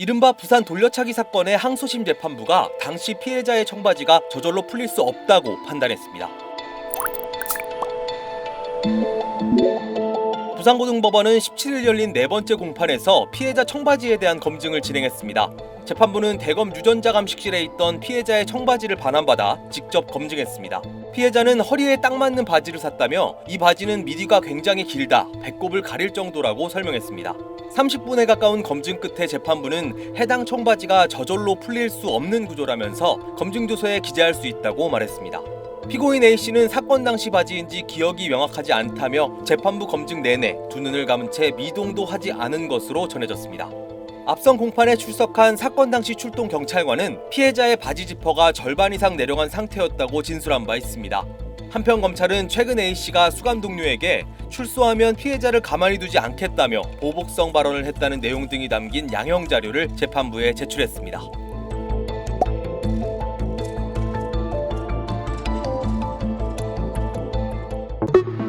이른바 부산 돌려차기 사건의 항소심 재판부가 당시 피해자의 청바지가 저절로 풀릴 수 없다고 판단했습니다. 부산고등법원은 17일 열린 네 번째 공판에서 피해자 청바지에 대한 검증을 진행했습니다. 재판부는 대검 유전자 감식실에 있던 피해자의 청바지를 반환받아 직접 검증했습니다. 피해자는 허리에 딱 맞는 바지를 샀다며 이 바지는 미디가 굉장히 길다, 배꼽을 가릴 정도라고 설명했습니다. 30분에 가까운 검증 끝에 재판부는 해당 청바지가 저절로 풀릴 수 없는 구조라면서 검증조서에 기재할 수 있다고 말했습니다. 피고인 A씨는 사건 당시 바지인지 기억이 명확하지 않다며 재판부 검증 내내 두 눈을 감은 채 미동도 하지 않은 것으로 전해졌습니다. 앞선 공판에 출석한 사건 당시 출동 경찰관은 피해자의 바지 지퍼가 절반 이상 내려간 상태였다고 진술한 바 있습니다. 한편 검찰은 최근 A씨가 수감 동료에게 출소하면 피해자를 가만히 두지 않겠다며 보복성 발언을 했다는 내용 등이 담긴 양형 자료를 재판부에 제출했습니다. you